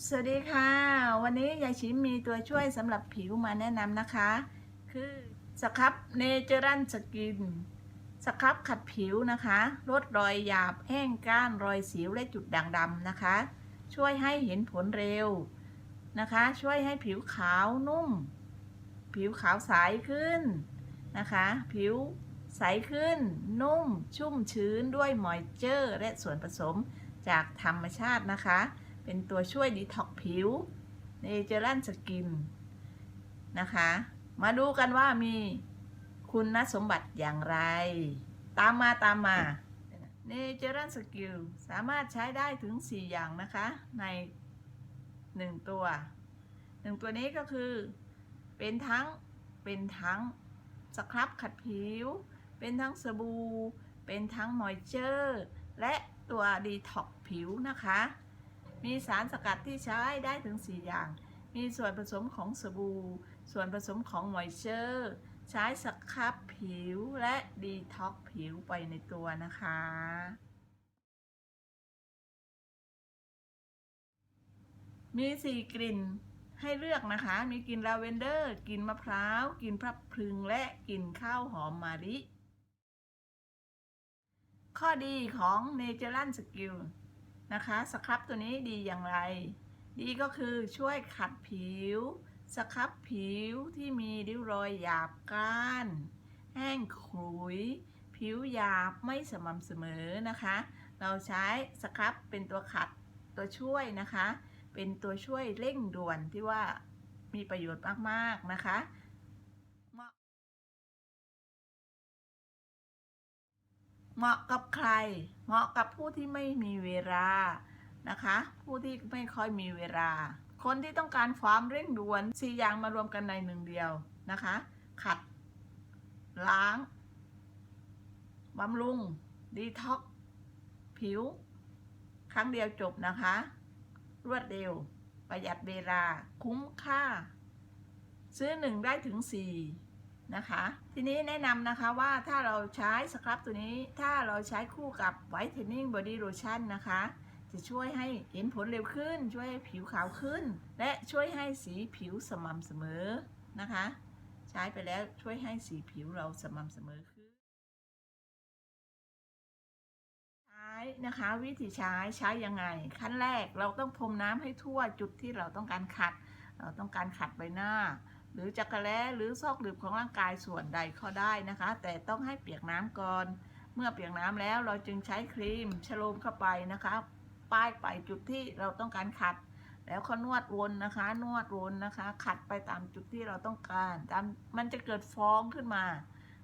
สวัสดีค่ะ วันนี้ยายชิมมีตัวช่วยสำหรับผิวมาแนะนำนะคะ คือสครับเนเจอรัลสกินสครับขัดผิวนะคะลดรอยหยาบแห้งก้านรอยสิวและจุดด่างดำนะคะ ช่วยให้เห็นผลเร็วนะคะ ช่วยให้ผิวขาวนุ่ม ผิวขาวใสขึ้นนะคะ ผิวใสขึ้น นุ่มชุ่มชื้นด้วยมอยเจอร์ และส่วนผสมจากธรรมชาตินะคะ เป็นตัวช่วยดีท็อกผิวเนเจอรัลสกินนะคะ มาดูกันว่ามีคุณสมบัติอย่างไร ตามมาตามมาเนเจอรัลสกิลสามารถใช้ได้ถึง 4 อย่างนะคะ ใน 1 ตัว 1 ตัวนี้ก็คือเป็นทั้งเป็นทั้งสครับขัดผิว เป็นทั้งสบู่ เป็นทั้งมอยเจอร์ และตัวดีท็อกผิวนะคะ มีสารสกัดที่ใช้ได้ถึง 4 อย่าง มีส่วนผสมของสบู่ ส่วนผสมของมอยเจอร์ ใช้สครับผิวและดีท็อกผิวไปในตัวนะคะ มี 4 กลิ่นให้เลือกนะคะ มีกลิ่นลาเวนเดอร์ กลิ่นมะพร้าว กลิ่นพลับพลึง และกลิ่นข้าวหอมมะลิ ข้อดีของ n a t u r a l Skill นะคะสครับตัวนี้ดีอย่างไร ดีก็คือช่วยขัดผิว สครับผิวที่มีริ้วรอยหยาบก้าน แห้งขรุย ผิวหยาบไม่สม่ำเสมอนะคะ เราใช้สครับเป็นตัวขัดตัวช่วยนะคะ เป็นตัวช่วยเร่งด่วนที่ว่ามีประโยชน์มากๆนะคะ เหมาะกับใคร เหมาะกับผู้ที่ไม่มีเวลานะคะ ผู้ที่ไม่ค่อยมีเวลา คนที่ต้องการความเร่งด่วนสี่อย่างมารวมกันในหนึ่งเดียวนะคะ ขัด ล้างบำรุงดีท็อกผิว ครั้งเดียวจบนะคะ รวดเร็ว ประหยัดเวลา คุ้มค่า ซื้อหนึ่งได้ถึงสี่ นะคะ ทีนี้แนะนำนะคะว่าถ้าเราใช้สครับตัวนี้ถ้าเราใช้คู่กับไวท์เทนนิ่งบอดี้โลชั่นนะคะ จะช่วยให้เห็นผลเร็วขึ้น ช่วยให้ผิวขาวขึ้น และช่วยให้สีผิวสม่ำเสมอนะคะ ใช้ไปแล้วช่วยให้สีผิวเราสม่ำเสมอขึ้นใช้นะคะวิธีใช้ใช้ยังไง ขั้นแรกเราต้องพรมน้ำให้ทั่วจุดที่เราต้องการขัด เราต้องการขัดใบหน้า หรือจักระแล้หรือซอกหลืบของร่างกายส่วนใดก็ได้นะคะ แต่ต้องให้เปียกน้ำก่อน เมื่อเปียกน้ำแล้วเราจึงใช้ครีมชโลมเข้าไปนะคะ ป้ายไปจุดที่เราต้องการขัด แล้วก็นวดวนนะคะ นวดวนนะคะ ขัดไปตามจุดที่เราต้องการตามมันจะเกิดฟองขึ้นมา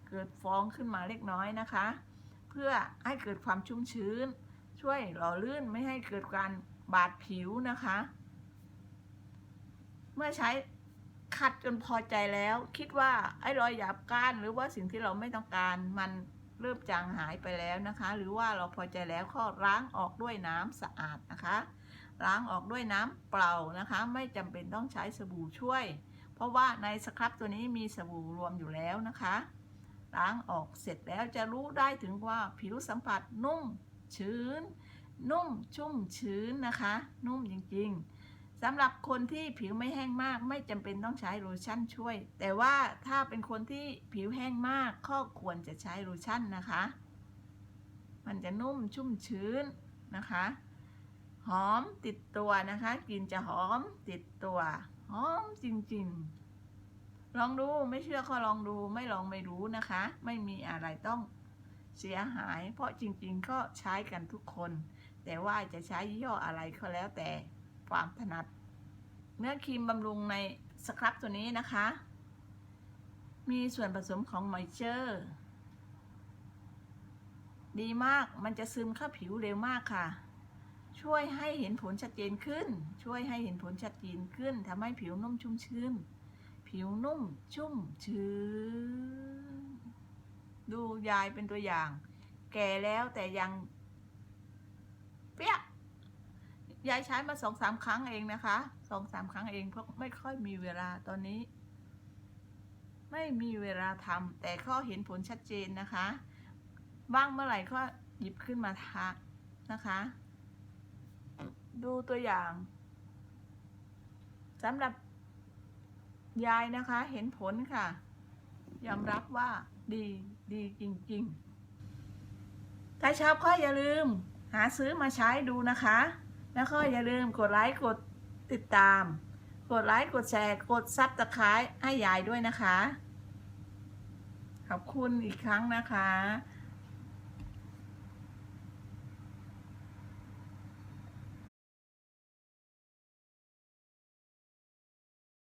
เกิดฟองขึ้นมาเล็กน้อยนะคะ เพื่อให้เกิดความชุ่มชื้น ช่วยหล่อลื่นไม่ให้เกิดการบาดผิวนะคะ เมื่อใช้ ขัดจนพอใจแล้ว คิดว่าไอ้รอยหยาบก้านหรือว่าสิ่งที่เราไม่ต้องการมันเริ่มจางหายไปแล้วนะคะ หรือว่าเราพอใจแล้วก็ล้างออกด้วยน้ำสะอาดนะคะ ล้างออกด้วยน้ำเปล่านะคะ ไม่จำเป็นต้องใช้สบู่ช่วย เพราะว่าในสครับตัวนี้มีสบู่รวมอยู่แล้วนะคะ ล้างออกเสร็จแล้วจะรู้ได้ถึงว่าผิวสัมผัสนุ่มชื้น นุ่มชุ่มชื้นนะคะ นุ่มจริงๆ สำหรับคนที่ผิวไม่แห้งมาก ไม่จำเป็นต้องใช้โลชั่นช่วย แต่ว่าถ้าเป็นคนที่ผิวแห้งมากก็ควรจะใช้โลชั่นนะคะ มันจะนุ่มชุ่มชื้นนะคะ หอมติดตัวนะคะกลิ่นจะหอมติดตัว หอมจริงๆ ลองดูไม่เชื่อก็ลองดูไม่ลองไม่รู้นะคะ ไม่มีอะไรต้องเสียหาย เพราะจริงๆก็ใช้กันทุกคน แต่ว่าจะใช้ยี่ห้ออะไรก็แล้วแต่ ความถนัด เนื้อครีมบำรุงในสครับตัวนี้นะคะ มีส่วนผสมของมอยเจอร์ดีมาก มันจะซึมเข้าผิวเร็วมากค่ะ ช่วยให้เห็นผลชัดเจนขึ้น ช่วยให้เห็นผลชัดเจนขึ้น ทำให้ผิวนุ่มชุ่มชื้น ผิวนุ่มชุ่มชื้น ดูยายเป็นตัวอย่าง แก่แล้วแต่ยัง เปี้ยก ยายใช้มาสองสามครั้งเองนะคะสองสามครั้งเองเพราะไม่ค่อยมีเวลาตอนนี้ ไม่มีเวลาทำแต่ก็เห็นผลชัดเจนนะคะบ้างเมื่อไหร่ก็หยิบขึ้นมาทานะคะ ดูตัวอย่างสำหรับยายนะคะเห็นผลค่ะยอมรับว่าดีดีจริง ๆ ถ้าชอบก็อย่าลืม หาซื้อมาใช้ดูนะคะ แล้วก็อย่าลืมกดไลค์กดติดตาม กดไลค์กดแชร์ กดซับสไคร้ให้ยายด้วยนะคะ ขอบคุณอีกครั้งนะคะ